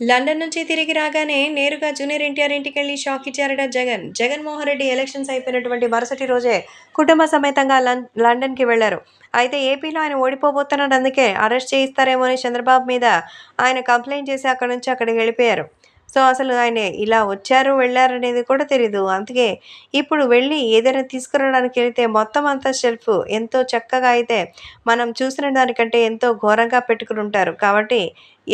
London నుంచి తిరిగి రాగానే నేరుగా జూనియర్ ఎన్టీఆర్ ఇంటికి వెళ్ళి షాక్ ఇచ్చారట జగన్. జగన్మోహన్ రెడ్డి ఎలక్షన్స్ అయిపోయినటువంటి మరుసటి రోజే కుటుంబ సమేతంగా లండన్కి వెళ్ళారు. అయితే ఏపీలో ఆయన ఓడిపోబోతున్నాడు అందుకే అరెస్ట్ చేయిస్తారేమో అని చంద్రబాబు మీద ఆయన కంప్లైంట్ చేసి అక్కడ నుంచి అక్కడికి వెళ్ళిపోయారు. సో అసలు ఆయన ఇలా వచ్చారు వెళ్ళారు అనేది కూడా తెలీదు. అందుకే ఇప్పుడు వెళ్ళి ఏదైనా తీసుకురావడానికి వెళితే మొత్తం అంతా షెల్ఫ్ ఎంతో చక్కగా అయితే మనం చూసిన దానికంటే ఎంతో ఘోరంగా పెట్టుకుని ఉంటారు. కాబట్టి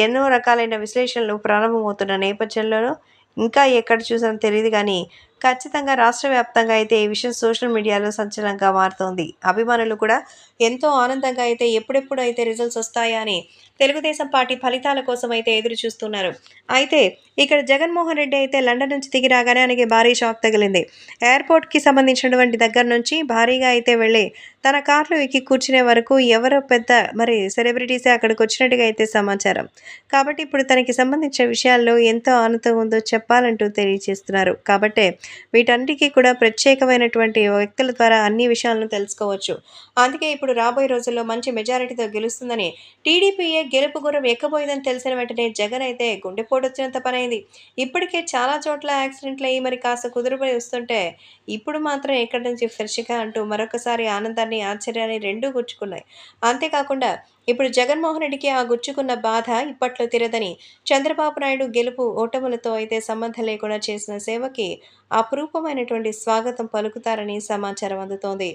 ఎన్నో రకాలైన విశ్లేషణలు ప్రారంభమవుతున్న నేపథ్యంలోనూ ఇంకా ఎక్కడ చూసానో తెలియదు కానీ ఖచ్చితంగా రాష్ట్ర వ్యాప్తంగా అయితే ఈ విషయం సోషల్ మీడియాలో సంచలనంగా మారుతోంది. అభిమానులు కూడా ఎంతో ఆనందంగా అయితే ఎప్పుడెప్పుడు అయితే రిజల్ట్స్ వస్తాయా అని తెలుగుదేశం పార్టీ ఫలితాల కోసం అయితే ఎదురు చూస్తున్నారు అయితే ఇక్కడ జగన్మోహన్ రెడ్డి అయితే లండన్ నుంచి దిగి రాగానే ఆయనకి భారీ షాక్ తగిలింది. ఎయిర్పోర్ట్కి సంబంధించినటువంటి దగ్గర నుంచి భారీగా అయితే వెళ్ళి తన కార్లో ఎక్కి కూర్చునే వరకు ఎవరో పెద్ద మరి సెలబ్రిటీసే అక్కడికి వచ్చినట్టుగా అయితే సమాచారం. కాబట్టి ఇప్పుడు తనకి సంబంధించిన విషయాల్లో ఎంతో ఆనందం ఉందో చెప్పాలంటూ తెలియజేస్తున్నారు. కాబట్టి వీటన్నిటికీ కూడా ప్రత్యేకమైనటువంటి వ్యక్తుల ద్వారా అన్ని విషయాలను తెలుసుకోవచ్చు. అందుకే ఇప్పుడు రాబోయే రోజుల్లో మంచి మెజారిటీతో గెలుస్తుందని టీడీపీఏ గెలుపు గురం ఎక్కబోయిందని తెలిసిన వెంటనే జగన్ అయితే గుండెపోటొచ్చినంత పని పనైంది ఇప్పటికే చాలా చోట్ల యాక్సిడెంట్లు అయ్యి మరి కాస్త కుదురుపడి వస్తుంటే ఇప్పుడు మాత్రం ఎక్కడి నుంచి ఫ్రెష్గా అంటూ మరొకసారి ఆనందాన్ని ఆశ్చర్యాన్ని రెండూ గుచ్చుకున్నాయి. అంతేకాకుండా ఇప్పుడు జగన్మోహన్ రెడ్డికి ఆ గుచ్చుకున్న బాధ ఇప్పట్లో తీరదని చంద్రబాబు నాయుడు గెలుపు ఓటములతో అయితే సంబంధం లేకుండా చేసిన సేవకి అపురూపమైనటువంటి స్వాగతం పలుకుతారని సమాచారం అందుతోంది.